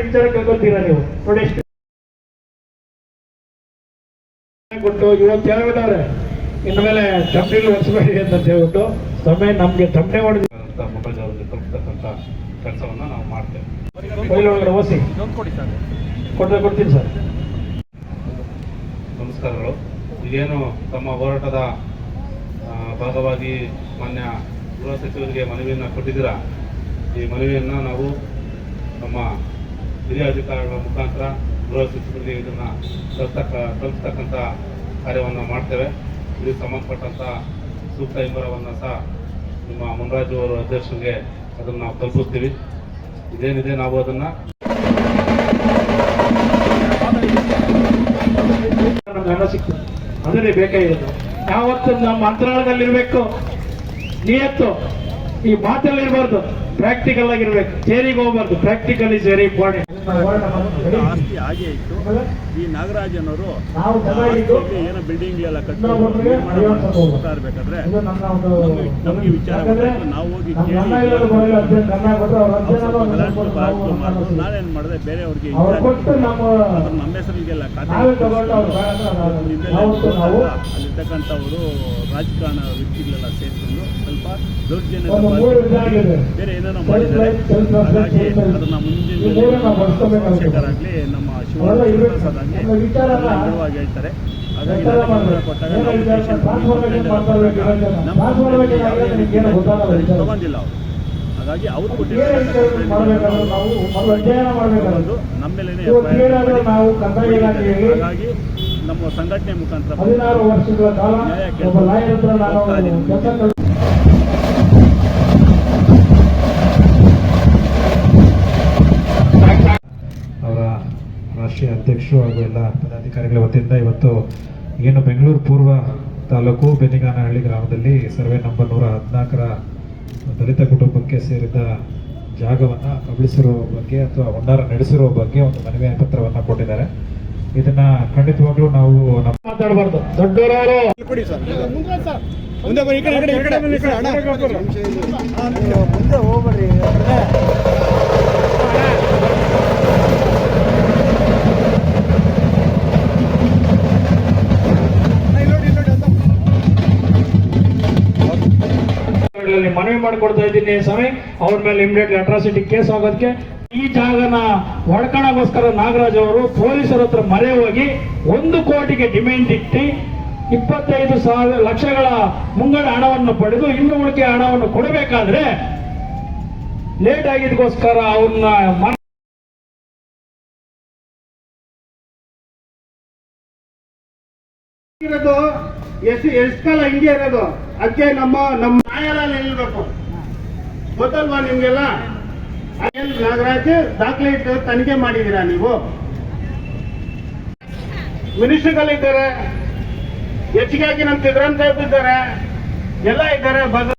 ವಿಚಾರ ಕೇಳ್ಕೊತೀರಾ ನೀವು? ನೋಡಿ ಎಷ್ಟು ಕೊಟ್ಟು ಇವತ್ತು ಹೇಳ್ಬಿಟ್ಟವ್ರೆ ಇನ್ಮೇಲೆ ತಮ್ಮಿಲ್ ಒರೆಸ್ಬೇಡಿ ಅಂತ ಹೇಳ್ಬಿಟ್ಟು ಸಮಯ ನಮ್ಗೆ ತಮ್ಮನೆ ಹೊಡೆದ ತಲುಪತಕ್ಕಂಥ ಕೆಲಸವನ್ನು ನಾವು ಮಾಡ್ತೇವೆ. ಓಸಿ ಕೊಟ್ಟರೆ ಕೊಡ್ತೀನಿ ಸರ್. ನಮಸ್ಕಾರಗಳು. ಇದೇನು ತಮ್ಮ ಹೋರಾಟದ ಭಾಗವಾಗಿ ಮಾನ್ಯ ಗೃಹ ಸಚಿವರಿಗೆ ಮನವಿಯನ್ನು ಕೊಟ್ಟಿದ್ದೀರಾ? ಈ ಮನವಿಯನ್ನು ನಾವು ನಮ್ಮ ಹಿರಿಯ ಅಧಿಕಾರಿಗಳ ಮುಖಾಂತರ ಗೃಹ ಸಚಿವರಿಗೆ ಇದನ್ನು ತಲುಪತಕ್ಕ ತಲುಪಿಸ್ತಕ್ಕಂಥ ಕಾರ್ಯವನ್ನು ಮಾಡ್ತೇವೆ. ಇದಕ್ಕೆ ಸಂಬಂಧಪಟ್ಟಂಥ ಸೂಕ್ತ ಹಿಂಬರವನ್ನು ಸಹ ನಿಮ್ಮ ಮುನ್ರಾಜು ಅವರ ಅಧ್ಯಕ್ಷರಿಗೆ ಅದನ್ನು ನಾವು ತಲುಪಿಸ್ತೀವಿ ಇದೇನಿದೆ ನಾವು ಅದನ್ನು ಅದನ್ನೇ ಬೇಕಾಗಿರೋದು ಯಾವತ್ತು ನಮ್ಮ ಅಂತರಾಳದಲ್ಲಿರ್ಬೇಕು? ನಿಯತ್ತು. ಈ ಮಾತಲ್ಲಿ ಇರಬಾರ್ದು. ಪ್ರಾಕ್ಟಿಕಲ್ ಆಗಿರ್ಬೇಕು ಥೇರಿಗೆ ಹೋಗ್ಬಾರ್ದು. ಪ್ರಾಕ್ಟಿಕಲ್ ಇಸ್ ವೆರಿ ಇಂಪಾರ್ಟೆಂಟ್ ಆಸ್ತಿ ಹಾಗೆ ಇತ್ತು ಈ ನಾಗರಾಜನವರು ಏನೋ ಬಿಲ್ಡಿಂಗ್ ಎಲ್ಲ ಕಟ್ಟಿ ನಮಗೆ ಇರ್ಬೇಕಾದ್ರೆ ವಿಚಾರ ನಾವು ಹೋಗಿ ಕೇಳಿ ನಾನೇನ್ ಮಾಡಿದೆ ಬೇರೆಯವ್ರಿಗೆ ನಮ್ಮ ಹೆಸರಿಗೆಲ್ಲ ಅಲ್ಲಿರ್ತಕ್ಕಂಥವರು ರಾಜಕಾರಣ ವ್ಯಕ್ತಿಗಳೆಲ್ಲ ಸೇರ್ಕೊಂಡು ಸ್ವಲ್ಪ ದೌರ್ಜನ್ಯ ಬೇರೆ Self ಮಾಡಿದ್ದಾರೆ ಹಾಗಾಗಿ ಅದನ್ನು ಮುಂದಿನ ಈ ಮೂರನ್ನ ನಾವು ಬಳಸ್ಕೋಬೇಕಾಗುತ್ತೆ. ಶೇಖರ್ ಆಗ್ಲಿ ನಮ್ಮ ಇರ್ಬೇಕು. ಶಿವಪ್ರಸಾದ್ ಆಗ್ಲಿ ಎಲ್ಲ ಹೇಳ್ತಾರೆ. ಹಾಗಾಗಿ ಕೊಟ್ಟಾಗ ನಮ್ಮ. ತಗೊಂಡಿಲ್ಲ ಅವರು. ಹಾಗಾಗಿ ಅವ್ರು ತಗೊಂಡು ನಮ್ಮ ಮೇಲೆ ಹಾಗಾಗಿ ನಮ್ಮ ಸಂಘಟನೆ ಮುಖಾಂತರ ನ್ಯಾಯ ವರ್ಷಗಳ ಕಾಲ ಒಬ್ಬ ಲಾಯರ್ ಹತ್ರ ನಾನು ಕೆಲಸ ಅವರ ರಾಷ್ಟ್ರೀಯ ಅಧ್ಯಕ್ಷರು ಹಾಗೂ ಎಲ್ಲ ಪದಾಧಿಕಾರಿಗಳ ವತಿಯಿಂದ ಇವತ್ತು ಏನು ಬೆಂಗಳೂರು ಪೂರ್ವ ತಾಲೂಕು ಬೆನಿಗಾನಹಳ್ಳಿ ಗ್ರಾಮದಲ್ಲಿ ಸರ್ವೆ ನಂಬರ್ ನೂರ ಹದಿನಾಲ್ಕರ ದಲಿತ ಕುಟುಂಬಕ್ಕೆ ಸೇರಿದ ಜಾಗವನ್ನು ಕಬಳಿಸಿರೋ ಬಗ್ಗೆ ಅಥವಾ ಹೊಂಡಾರ ನಡೆಸಿರೋ ಬಗ್ಗೆ ಒಂದು ಮನವಿ ಪತ್ರವನ್ನು ಕೊಟ್ಟಿದ್ದಾರೆ. ಇದನ್ನ ಖಂಡಿತವಾಗ್ಲೂ ನಾವು ನಮ್ಮ ಮಾತಾಡಬಾರ್ದು. ಮುಂದೆ ಹೋಗ್ಬೇಡ್ರಿ. ಮಾಡಿಕೊಡ್ತಾ ಇದ್ದೀನಿ ಸ್ವಾಮಿ. ಅವ್ರ ಮೇಲೆ ಇಮಿಡಿಯೇಟ್ಲಿ ಅಟ್ರಾಸಿಟಿ ಕೇಸ್ ಆಗೋದಕ್ಕೆ ಈ ಜಾಗನ ಒಡ್ಕಣಗೋಸ್ಕರ ನಾಗರಾಜ್ ಅವರು ಪೊಲೀಸರ ಹತ್ರ ಮರೆ ಹೋಗಿ ಒಂದು ಕೋಟಿಗೆ ಡಿಮ್ಯಾಂಡ್ ಇಟ್ಟು ಇಪ್ಪತ್ತೈದು ಸಾವಿರ ಲಕ್ಷಗಳ ಮುಂಗಡ ಹಣವನ್ನು ಪಡೆದು ಇನ್ನು ಉಳಿಕೆ ಹಣವನ್ನು ಕೊಡಬೇಕಾದ್ರೆ ಲೇಟ್ ಆಗಿದ್ದಕ್ಕೋಸ್ಕರ ಅವ್ರನ್ನ ಇರೋದು, ಎಷ್ಟು ಎಷ್ಟು ಕಾಲ ಹಿಂಗೆ ಇರೋದು? ಅದಕ್ಕೆ ನಮ್ಮ ನಮ್ಮ ನ್ಯಾಯಾಲಯ ನಿಲ್ಬೇಕು. ಗೊತ್ತಲ್ವಾ ನಿಮ್ಗೆಲ್ಲ? ನಾಗರಾಜ್ ದಾಖಲೆ ಇಟ್ಟು ತನಿಖೆ ಮಾಡಿದೀರಾ ನೀವು? ಮಿನಿಸ್ಟರ್ಗಳಿದ್ದಾರೆ ಹೆಚ್ಚಿಗೆ ಹಾಕಿ ನಮ್ಮ ಸಿದ್ದರಾಮ್ ಸಾಹೇಬ್ ಇದ್ದಾರೆ. ಎಲ್ಲ ಇದ್ದಾರೆ